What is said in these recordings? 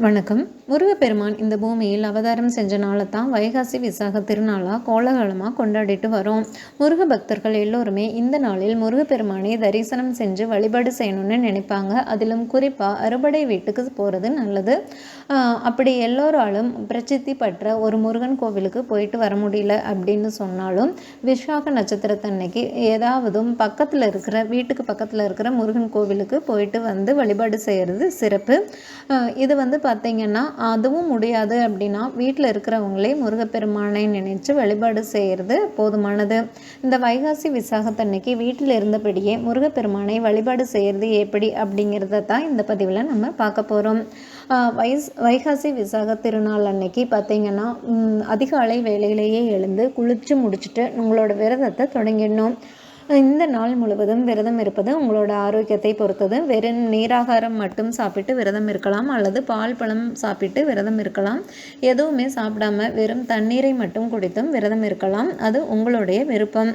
வணக்கம். முருகப்பெருமான் இந்த பூமியில் அவதாரம் செஞ்ச நாளை தான் வைகாசி விசாக திருநாளாக கோலாகலமாக கொண்டாடிட்டு வரோம். முருக பக்தர்கள் எல்லோருமே இந்த நாளில் முருகப்பெருமானை தரிசனம் செஞ்சு வழிபாடு செய்யணும்னு நினைப்பாங்க. அதிலும் குறிப்பாக அறுபடை வீட்டுக்கு போகிறது நல்லது. அப்படி எல்லோராலும் பிரசித்தி பற்ற ஒரு முருகன் கோவிலுக்கு போயிட்டு வர முடியல அப்படின்னு சொன்னாலும் விசாக நட்சத்திரத்தன்னைக்கு ஏதாவதும் பக்கத்தில் இருக்கிற வீட்டுக்கு பக்கத்தில் இருக்கிற முருகன் கோவிலுக்கு போயிட்டு வந்து வழிபாடு செய்கிறது சிறப்பு. இது வந்து பார்த்திங்கன்னா அதுவும் முடியாது அப்படின்னா வீட்டில் இருக்கிறவங்களே முருகப்பெருமானை நினைச்சு வழிபாடு செய்கிறது போதுமானது. இந்த வைகாசி விசாகத்தன்னைக்கு வீட்டில் இருந்தபடியே முருகப்பெருமானை வழிபாடு செய்கிறது எப்படி அப்படிங்கிறத தான் இந்த பதிவில் நம்ம பார்க்க போகிறோம் வைஸ் வைகாசி விசாக திருநாள் அன்னைக்கு பார்த்தீங்கன்னா அதிகாலை வேலையிலேயே எழுந்து குளித்து முடிச்சுட்டு உங்களோட விரதத்தை தொடங்கிடணும். இந்த நாள் முழுவதும் விரதம் இருப்பது உங்களோட ஆரோக்கியத்தை பொறுத்தது. வெறும் நீராகாரம் மட்டும் சாப்பிட்டு விரதம் இருக்கலாம் அல்லது பால் பழம் சாப்பிட்டு விரதம் இருக்கலாம். எதுவுமே சாப்பிடாம வெறும் தண்ணீரை மட்டும் குடித்தும் விரதம் இருக்கலாம். அது உங்களுடைய விருப்பம்.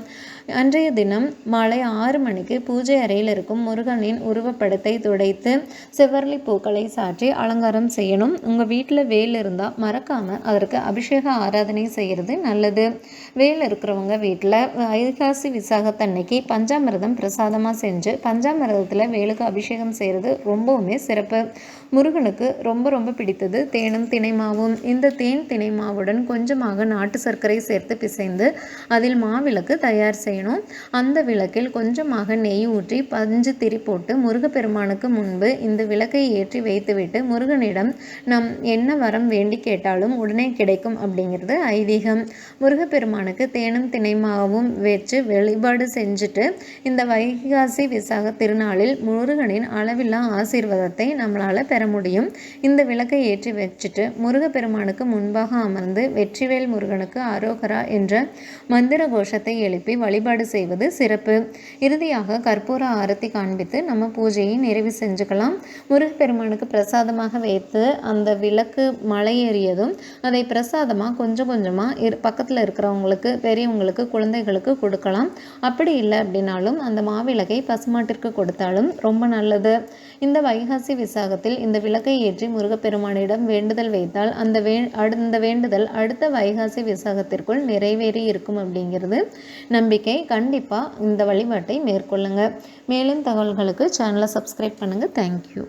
அன்றைய தினம் மாலை ஆறு மணிக்கு பூஜை அறையில் இருக்கும் முருகனின் உருவப்படத்தை துடைத்து செவ்வரளி பூக்களை சாற்றி அலங்காரம் செய்யணும். உங்கள் வீட்டில் வேல் இருந்தால் மறக்காமல் அதற்கு அபிஷேக ஆராதனை செய்கிறது நல்லது. வேல் இருக்கிறவங்க வீட்டில் ஐகாசி அன்னைக்கு பஞ்சாமிரதம் பிரசாதமாக செஞ்சு பஞ்சாமிரதத்தில் வேலுக்கு அபிஷேகம் செய்கிறது ரொம்பவுமே சிறப்பு. முருகனுக்கு ரொம்ப ரொம்ப பிடித்தது தேனும் திணைமாவும் இந்த தேன் திணைமாவுடன் கொஞ்சமாக நாட்டு சர்க்கரை சேர்த்து பிசைந்து அதில் மாவிளக்கு தயார் செய்யணும். அந்த விளக்கில் கொஞ்சமாக நெய் ஊற்றி பஞ்சு திரி போட்டு முருகப்பெருமானுக்கு முன்பு இந்த விளக்கை ஏற்றி வைத்துவிட்டு முருகனிடம் நம் என்ன வரம் வேண்டி கேட்டாலும் உடனே கிடைக்கும் அப்படிங்கிறது ஐதீகம். முருகப்பெருமானுக்கு தேனும் திணைமாவும் வச்சு வழிபாடு செஞ்சுட்டு இந்த வைகாசி விசாக திருநாளில் முருகனின் அளவில்லா ஆசீர்வாதத்தை நம்மளால் பெற முடியும். இந்த விளக்கை ஏற்றி வச்சுட்டு முருகப்பெருமானுக்கு முன்பாக அமர்ந்து வெற்றிவேல் முருகனுக்கு அரோகரா என்ற மந்திர கோஷத்தை எழுப்பி வழிபாடு வழிபாடு செய்வது சிறப்பு. இறுதியாக கற்பூர ஆரத்தி காண்பித்து நம்ம பூஜையை நிறைவு செஞ்சுக்கலாம். முருகப்பெருமானுக்கு பிரசாதமாக வைத்து அந்த விளக்கு மலையேறியதும் அதை பிரசாதமாக கொஞ்சம் கொஞ்சமாக இரு பக்கத்தில் இருக்கிறவங்களுக்கு பெரியவங்களுக்கு குழந்தைகளுக்கு கொடுக்கலாம். அப்படி இல்லை அப்படின்னாலும் அந்த மாவிளக்கை பசுமாட்டிற்கு கொடுத்தாலும் ரொம்ப நல்லது. இந்த வைகாசி விசாகத்தில் இந்த விளக்கை ஏற்றி முருகப்பெருமானிடம் வேண்டுதல் வைத்தால் அந்த வே அந்த வேண்டுதல் அடுத்த வைகாசி விசாகத்திற்குள் நிறைவேறி இருக்கும் அப்படிங்கிறது நம்பிக்கை. கண்டிப்பாக இந்த வழிபாட்டை மேற்கொள்ளுங்கள் மேலும் தகவல்களுக்கு சேனலை சப்ஸ்கிரைப் பண்ணுங்கள் தேங்க்யூ